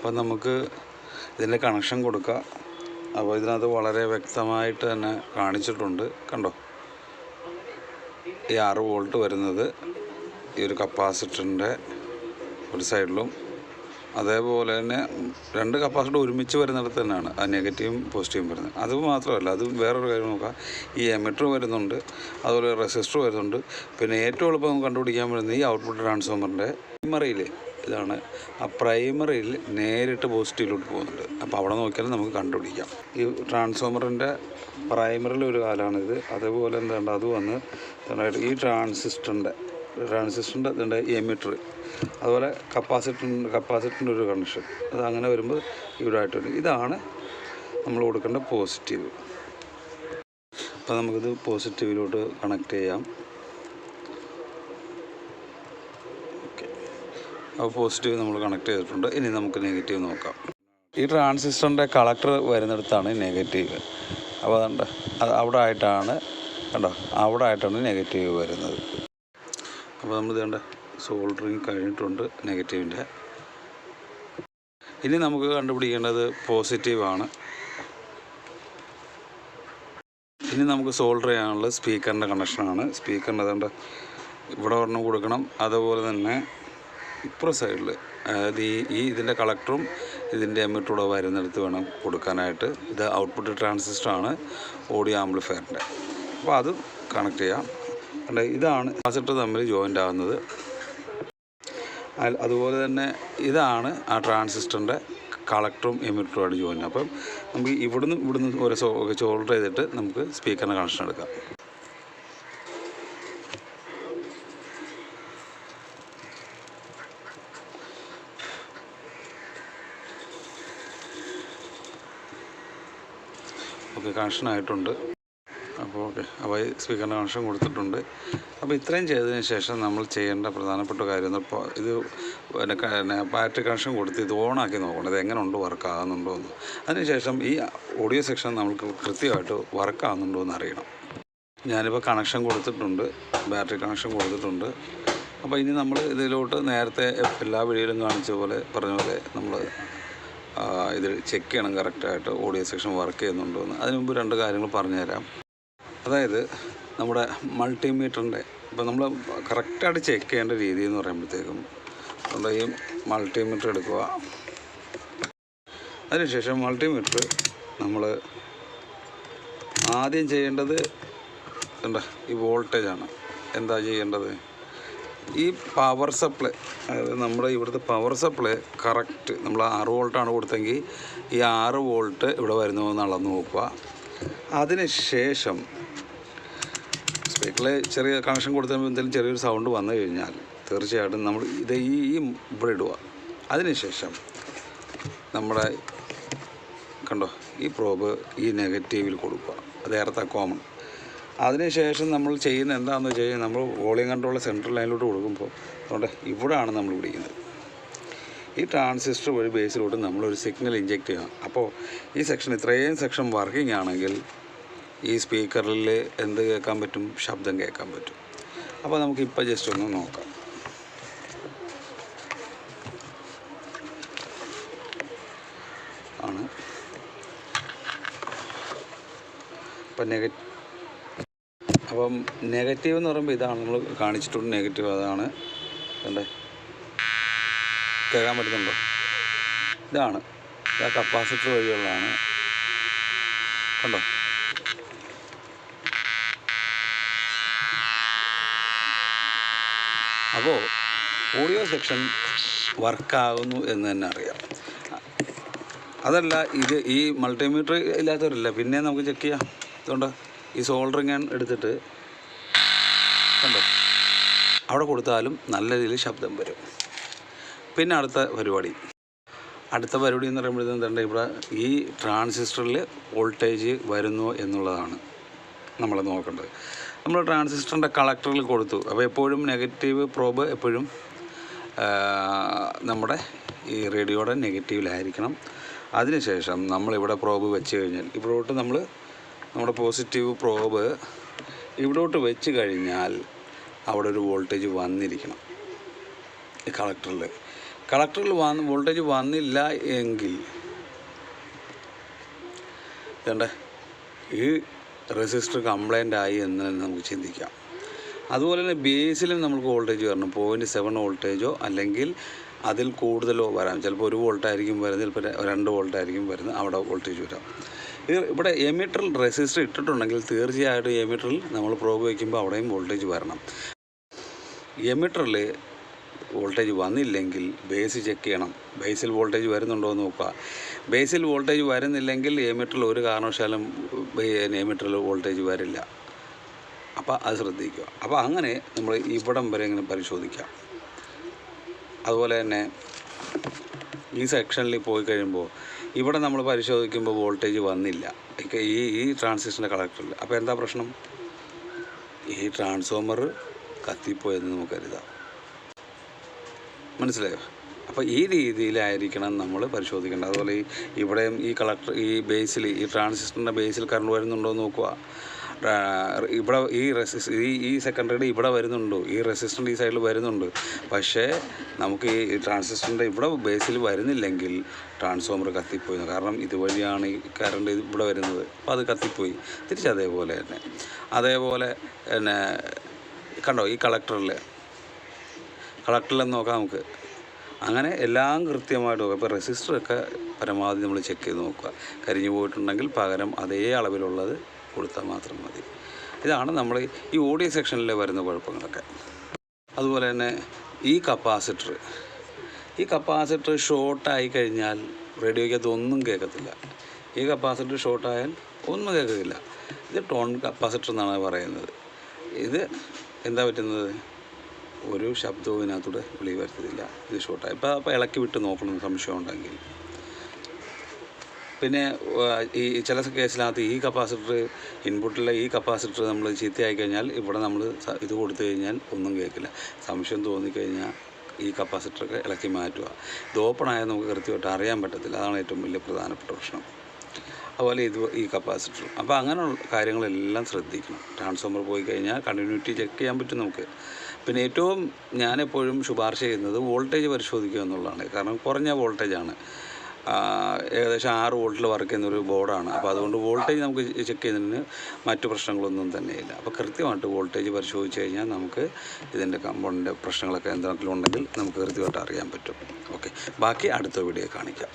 അപ്പം നമുക്ക് ഇതിന്റെ കണക്ഷൻ കൊടുക്കാം. അപ്പോൾ ഇതിനകത്ത് വളരെ വ്യക്തമായിട്ട് തന്നെ കാണിച്ചിട്ടുണ്ട്. കണ്ടോ? ഈ ആറ് വോൾട്ട് വരുന്നത് ഈ ഒരു കപ്പാസിറ്ററിന്റെ ഒരു സൈഡിലും. അതേപോലെ തന്നെ രണ്ട് കപ്പാസിറ്റർ ഒരുമിച്ച് വരുന്നിടത്ത് തന്നെയാണ് ആ നെഗറ്റീവും പോസിറ്റീവും വരുന്നത്. അത് മാത്രമല്ല അത് വേറൊരു കാര്യം നോക്കാം. ഈ എമിറ്റർ വരുന്നുണ്ട് അതുപോലെ റെസിസ്റ്റർ വരുന്നുണ്ട്. പിന്നെ ഏറ്റവും എളുപ്പം കണ്ടുപിടിക്കാൻ പറ്റുന്നത് ഈ ഔട്ട്പുട്ട് ട്രാൻസ്ഫോമറിന്റെ പ്രൈമറിയിൽ ഇതാണ്. ആ പ്രൈമറിയിൽ നേരിട്ട് പോസിറ്റീവിലോട്ട് പോകുന്നുണ്ട്. അപ്പോൾ അവിടെ നോക്കിയാലും നമുക്ക് കണ്ടുപിടിക്കാം. ഈ ട്രാൻസ്ഫോമറിന്റെ പ്രൈമറിൽ ഒരു കാലമാണിത് അതേപോലെ എന്താണ് അത് വന്ന് ഈ ട്രാൻസിസ്റ്ററിന്റെ ട്രാൻസിസ്റ്ററിന്റെ ഇതിന്റെ എമിറ്റർ. അതുപോലെ കപ്പാസിറ്റർ കപ്പാസിറ്ററിന്റെ ഒരു കണക്ഷൻ. അത് അങ്ങനെ വരുമ്പോൾ ഇവിടെ ആയിട്ട് വരും ഇതാണ് നമ്മൾ കൊടുക്കേണ്ട പോസിറ്റീവ്. അപ്പോൾ നമുക്കിത് പോസിറ്റീവിലോട്ട് കണക്ട് ചെയ്യാം ഓക്കെ അപ്പോൾ പോസിറ്റീവ് നമ്മൾ കണക്ട് ചെയ്തിട്ടുണ്ട്. ഇനി നമുക്ക് നെഗറ്റീവ് നോക്കാം. ഈ ട്രാൻസിസ്റ്ററിന്റെ കളക്ടർ വരുന്നിടത്താണ് നെഗറ്റീവ് അപ്പോൾ അതുണ്ട് അത് അവിടെ ആയിട്ടാണ് കണ്ടോ അവിടെ ആയിട്ടാണ് നെഗറ്റീവ് വരുന്നത്. അപ്പോൾ നമ്മൾ ഇതേണ്ട സോൾഡറിങ് കഴിഞ്ഞിട്ടുണ്ട് നെഗറ്റീവിന്റെ ഇനി നമുക്ക് കണ്ടുപിടിക്കേണ്ടത് പോസിറ്റീവാണ് ഇനി നമുക്ക് സോൾഡർ ചെയ്യാനുള്ളത് സ്പീക്കറിന്റെ കണക്ഷനാണ് സ്പീക്കറിന്റെ അതുകൊണ്ട് ഇവിടെ ഒരെണ്ണം കൊടുക്കണം. അതുപോലെ തന്നെ ഇപ്പുറ സൈഡിൽ അതായത് ഈ ഈ ഇതിന്റെ കളക്ടറും ഇതിന്റെ എമ്മിട്ടൂടെ വരുന്നിടത്ത് വേണം കൊടുക്കാനായിട്ട്. ഇത് ഔട്ട്പുട്ട് ട്രാൻസിസ്റ്ററാണ് ഓഡിയോ ആംപ്ലിഫയറിന്റെ അപ്പോൾ അത് കണക്ട് ചെയ്യാം. കണ്ടോ? ഇതാണ് ട്രാൻസിസ്റ്റർ തമ്മിൽ ജോയിന്റ് ആവുന്നത്. അതുപോലെ തന്നെ ഇതാണ് ആ ട്രാൻസിസ്റ്ററിന്റെ കളക്ടറും എമിറ്ററുമായിട്ട് ജോയിൻ അപ്പം നമുക്ക് ഇവിടുന്ന് ഇവിടുന്ന് ഓരോ സോ സോൾഡർ ചെയ്തിട്ട് നമുക്ക് സ്പീക്കറിന്റെ കണക്ഷൻ എടുക്കാം. ഓക്കെ കണക്ഷൻ ആയിട്ടുണ്ട് അപ്പോൾ ഓക്കെ. അപ്പോൾ സ്പീക്കറിന്റെ കണക്ഷൻ കൊടുത്തിട്ടുണ്ട്. അപ്പോൾ ഇത്രയും ചെയ്തതിന് ശേഷം നമ്മൾ ചെയ്യേണ്ട പ്രധാനപ്പെട്ട കാര്യം ഇപ്പോൾ ഇത് പിന്നെ ബാറ്ററി കണക്ഷൻ കൊടുത്ത് ഇത് ഓണാക്കി നോക്കണം. ഇത് എങ്ങനെ ഉണ്ട് വർക്ക് ആകുന്നുണ്ടോ എന്ന് അതിനുശേഷം ഈ ഓഡിയോ സെക്ഷൻ നമുക്ക് കൃത്യമായിട്ട് വർക്ക് ആകുന്നുണ്ടോ എന്ന് അറിയണം. ഞാനിപ്പോൾ കണക്ഷൻ കൊടുത്തിട്ടുണ്ട്. ബാറ്ററി കണക്ഷൻ കൊടുത്തിട്ടുണ്ട്. അപ്പോൾ ഇനി നമ്മൾ ഇതിലോട്ട് നേരത്തെ എല്ലാ വീഡിയോയിലും കാണിച്ച പോലെ പറഞ്ഞ പോലെ നമ്മൾ ഇത് ചെക്ക് ചെയ്യണം കറക്റ്റായിട്ട് ഓഡിയോ സെക്ഷൻ വർക്ക് ചെയ്യുന്നുണ്ടോ എന്ന്. അതിന് മുമ്പ് രണ്ട് കാര്യങ്ങൾ പറഞ്ഞുതരാം. അതായത് നമ്മുടെ മൾട്ടിമീറ്ററിന്റെ ഇപ്പോൾ നമ്മൾ കറക്റ്റായിട്ട് ചെക്ക് ചെയ്യേണ്ട രീതി എന്ന് പറയുമ്പോഴത്തേക്കും നമ്മുടെ ഈ മൾട്ടിമീറ്റർ എടുക്കുക. അതിനുശേഷം മൾട്ടിമീറ്റർ നമ്മൾ ആദ്യം ചെയ്യേണ്ടത് എന്താ ഈ വോൾട്ടേജാണ് എന്താ ചെയ്യേണ്ടത്? ഈ പവർ സപ്ലൈ അതായത് നമ്മുടെ ഇവിടുത്തെ പവർ സപ്ലൈ കറക്റ്റ് നമ്മൾ ആറ് വോൾട്ടാണ് കൊടുത്തെങ്കിൽ ഈ ആറ് വോൾട്ട് ഇവിടെ വരുന്നു എന്ന് അളന്ന് നോക്കുക. അതിനുശേഷം സ്പീക്കറിൽ ചെറിയ കണക്ഷൻ കൊടുത്തപ്പോൾ എന്തെങ്കിലും ചെറിയൊരു സൗണ്ട് വന്നു കഴിഞ്ഞാൽ തീർച്ചയായിട്ടും നമ്മൾ ഇത് ഈ ഇവിടെ ഇടുക. അതിനുശേഷം നമ്മുടെ കണ്ടോ ഈ പ്രോബ് ഈ നെഗറ്റീവിൽ കൊടുക്കുക. അത് ഏറത്തെ കോമൺ അതിനുശേഷം നമ്മൾ ചെയ്യുന്ന എന്താണെന്ന് വെച്ച് കഴിഞ്ഞാൽ നമ്മൾ വോളിയം കൺട്രോൾ സെൻട്രൽ ലൈനിലോട്ട് കൊടുക്കുമ്പോൾ അതുകൊണ്ട് ഇവിടെയാണ് നമ്മൾ പിടിക്കുന്നത്. ഈ ട്രാൻസിസ്റ്റർ വഴി ബേസിലോട്ട് നമ്മളൊരു സിഗ്നൽ ഇഞ്ചക്ട് ചെയ്യണം അപ്പോൾ ഈ സെക്ഷൻ ഇത്രയും സെക്ഷൻ വർക്കിംഗ് ആണെങ്കിൽ ഈ സ്പീക്കറിൽ എന്ത് കേൾക്കാൻ പറ്റും? ശബ്ദം കേൾക്കാൻ പറ്റും. അപ്പോൾ നമുക്കിപ്പോൾ ജസ്റ്റ് ഒന്ന് നോക്കാം. ആണ്. അപ്പം നെഗറ്റീവ് അപ്പം നെഗറ്റീവ് എന്ന് പറയുമ്പോൾ ഇതാണ് നമ്മൾ കാണിച്ചിട്ടുണ്ട് നെഗറ്റീവ് അതാണ് കണ്ടേ? കേൾക്കാൻ പറ്റുന്നുണ്ടോ? ഇതാണ്. ഇത് ആ കപ്പാസിറ്റർ വഴിയുള്ളതാണ്. കണ്ടോ? അപ്പോൾ ഓഡിയോ സെക്ഷൻ വർക്കാകുന്നു എന്ന് തന്നെ അറിയാം. അതല്ല ഇത് ഈ മൾട്ടിമീറ്റർ ഇല്ലാത്തവരില്ല. പിന്നെ നമുക്ക് ചെക്ക് ചെയ്യാം. അതുകൊണ്ട് ഈ സോൾഡറിങ് എടുത്തിട്ട് കണ്ടോ? അവിടെ കൊടുത്താലും നല്ല രീതിയിൽ ശബ്ദം വരും. പിന്നെ അടുത്ത പരിപാടി. അടുത്ത പരിപാടി എന്ന് പറയുമ്പോഴത്തേക്കും തന്നെ ഇവിടെ ഈ ട്രാൻസിസ്റ്ററിൽ വോൾട്ടേജ് വരുന്നു എന്നുള്ളതാണ് നമ്മൾ നോക്കേണ്ടത്. നമ്മൾ ട്രാൻസിസ്റ്ററിന്റെ കളക്ടറിൽ കൊടുത്തു. അപ്പോൾ എപ്പോഴും നെഗറ്റീവ് പ്രോബ് എപ്പോഴും നമ്മുടെ ഈ റേഡിയോയുടെ നെഗറ്റീവിലായിരിക്കണം. അതിനുശേഷം നമ്മളിവിടെ പ്രോബ് വെച്ച് കഴിഞ്ഞാൽ ഇവിടോട്ട് നമ്മൾ നമ്മുടെ പോസിറ്റീവ് പ്രോബ് ഇവിടോട്ട് വെച്ച് കഴിഞ്ഞാൽ അവിടെ ഒരു വോൾട്ടേജ് വന്നിരിക്കണം. കളക്ടറിൽ കളക്ടറിൽ വന്ന് വോൾട്ടേജ് വന്നില്ല എങ്കിൽ വേണ്ട ഈ റെസിസ്റ്റർ കംപ്ലൈന്റ് ആയി എന്ന് നമുക്ക് ചിന്തിക്കാം. അതുപോലെ തന്നെ ബേസിലും നമുക്ക് വോൾട്ടേജ് വരണം. പോയിന്റ് സെവൻ വോൾട്ടേജോ അല്ലെങ്കിൽ അതിൽ കൂടുതലോ വരാം. ചിലപ്പോൾ ഒരു വോൾട്ടായിരിക്കും വരുന്നത് ചിലപ്പോൾ രണ്ട് വോൾട്ടായിരിക്കും വരുന്നത്. അവിടെ വോൾട്ടേജ് വരാം. ഇവിടെ എമീറ്ററിൽ റെസിസ്റ്റർ ഇട്ടിട്ടുണ്ടെങ്കിൽ തീർച്ചയായിട്ടും എമീറ്ററിൽ നമ്മൾ പ്രോബ് വയ്ക്കുമ്പോൾ അവിടെയും വോൾട്ടേജ് വരണം. എമീറ്ററിൽ വോൾട്ടേജ് വന്നില്ലെങ്കിൽ ബേസ് ചെക്ക് ചെയ്യണം. ബേസിൽ വോൾട്ടേജ് വരുന്നുണ്ടോ എന്ന് നോക്കുക. ബേസിൽ വോൾട്ടേജ് വരുന്നില്ലെങ്കിൽ എമീറ്ററിൽ ഒരു കാരണവശാലും എമീറ്ററിൽ വോൾട്ടേജ് വരില്ല. അപ്പോൾ അത് ശ്രദ്ധിക്കുക. അപ്പോൾ അങ്ങനെ നമ്മൾ ഇവിടം വരെ ഇങ്ങനെ പരിശോധിക്കാം. അതുപോലെ തന്നെ ഈ സെക്ഷനിൽ പോയി കഴിയുമ്പോൾ ഇവിടെ നമ്മൾ പരിശോധിക്കുമ്പോൾ വോൾട്ടേജ് വന്നില്ല. ഈ ഈ ട്രാൻസിസ്റ്ററിന്റെ കളക്ടറിൽ അപ്പോൾ എന്താ പ്രശ്നം? ഈ ട്രാൻസ്ഫോമർ കത്തിപ്പോയെന്ന് നമുക്ക് കരുതാം. മനസ്സിലായോ? അപ്പോൾ ഈ രീതിയിലായിരിക്കണം നമ്മൾ പരിശോധിക്കേണ്ടത്. അതുപോലെ ഈ ഇവിടെയും ഈ കളക്ടർ ഈ ബേസിൽ ഈ ട്രാൻസിസ്റ്ററിന്റെ ബേസിൽ കറണ്ട് വരുന്നുണ്ടോ എന്ന് നോക്കുക ഇവിടെ ഈ റെസിസ് ഈ ഈ സെക്കൻഡറിയുടെ ഇവിടെ വരുന്നുണ്ട്. ഈ റെസിസ്റ്റന്റ് ഈ സൈഡിൽ വരുന്നുണ്ട്. പക്ഷേ നമുക്ക് ഈ ട്രാൻസിസ്റ്ററിന്റെ ഇവിടെ ബേസിൽ വരുന്നില്ലെങ്കിൽ ട്രാൻസ്ഫോമർ കത്തിപ്പോയി കാരണം ഇതുവഴിയാണ് ഈ കറണ്ട് ഇവിടെ വരുന്നത്. അപ്പോൾ അത് കത്തിപ്പോയി. തിരിച്ച് അതേപോലെ തന്നെ. അതേപോലെ പിന്നെ കണ്ടോ ഈ കളക്ടറിൽ കളക്ടറിൽ നോക്കാം നമുക്ക്. അങ്ങനെ എല്ലാം കൃത്യമായിട്ട് നോക്കുക ഇപ്പോൾ റെസിസ്റ്ററൊക്കെ പരമാവധി നമ്മൾ ചെക്ക് ചെയ്ത് നോക്കുക. കരിഞ്ഞു പോയിട്ടുണ്ടെങ്കിൽ പകരം അതേ അളവിലുള്ളത് കൊടുത്താൽ മാത്രം മതി. ഇതാണ് നമ്മൾ ഈ ഓഡിയോ സെക്ഷനിൽ വരുന്ന കുഴപ്പങ്ങളൊക്കെ. അതുപോലെ തന്നെ ഈ കപ്പാസിറ്റർ. ഈ കപ്പാസിറ്റർ ഷോർട്ടായി കഴിഞ്ഞാൽ റേഡിയോയ്ക്കകത്ത് ഒന്നും കേൾക്കത്തില്ല. ഈ കപ്പാസിറ്റർ ഷോർട്ടായാൽ ഒന്നും കേൾക്കത്തില്ല. ഇത് ടോൺ കപ്പാസിറ്റർ എന്നാണ് പറയുന്നത്. ഇത് എന്താ പറ്റുന്നത്? ഒരു ശബ്ദവും ഇതിനകത്തൂടെ വിളി വരുത്തില്ല. ഇത് ഷോർട്ടായി. ഇപ്പോൾ അപ്പോൾ ഇളക്കി വിട്ട് നോക്കണം സംശയം ഉണ്ടെങ്കിൽ. പിന്നെ ഈ ചില കേസിനകത്ത് ഈ കപ്പാസിറ്റർ ഇൻപുട്ടിലെ ഈ കപ്പാസിറ്റർ നമ്മൾ ചീത്തയായി കഴിഞ്ഞാൽ ഇവിടെ നമ്മൾ ഇത് കൊടുത്തു കഴിഞ്ഞാൽ ഒന്നും കേൾക്കില്ല. സംശയം തോന്നിക്കഴിഞ്ഞാൽ ഈ കപ്പാസിറ്ററൊക്കെ ഇളക്കി മാറ്റുക. ഇത് ഓപ്പൺ ആയാൽ നമുക്ക് കൃത്യമായിട്ട് അറിയാൻ പറ്റത്തില്ല. അതാണ് ഏറ്റവും വലിയ പ്രധാനപ്പെട്ട പ്രശ്നം. അതുപോലെ ഇത് ഈ കപ്പാസിറ്റർ. അപ്പോൾ അങ്ങനെയുള്ള കാര്യങ്ങളെല്ലാം ശ്രദ്ധിക്കണം. ട്രാൻസ്ഫോമർ പോയി കഴിഞ്ഞാൽ കണ്ടിന്യൂറ്റി ചെക്ക് ചെയ്യാൻ പറ്റും നമുക്ക്. പിന്നെ ഏറ്റവും ഞാനെപ്പോഴും ശുപാർശ ചെയ്യുന്നത് വോൾട്ടേജ് പരിശോധിക്കുക എന്നുള്ളതാണ്. കാരണം കുറഞ്ഞ വോൾട്ടേജാണ്. ഏകദേശം ആറ് വോൾട്ടിൽ വർക്ക് ചെയ്യുന്ന ഒരു ബോർഡാണ്. അപ്പോൾ അതുകൊണ്ട് വോൾട്ടേജ് നമുക്ക് ചെക്ക് ചെയ്യുന്നതിന് മറ്റു പ്രശ്നങ്ങളൊന്നും തന്നെയില്ല. അപ്പോൾ കൃത്യമായിട്ട് വോൾട്ടേജ് പരിശോധിച്ച് കഴിഞ്ഞാൽ നമുക്ക് ഇതിന്റെ കമ്പോണിന്റെ പ്രശ്നങ്ങളൊക്കെ എന്തെങ്കിലും ഉണ്ടെങ്കിൽ നമുക്ക് കൃത്യമായിട്ട് അറിയാൻ പറ്റും. ഓക്കെ ബാക്കി അടുത്ത വീഡിയോ കാണിക്കാം.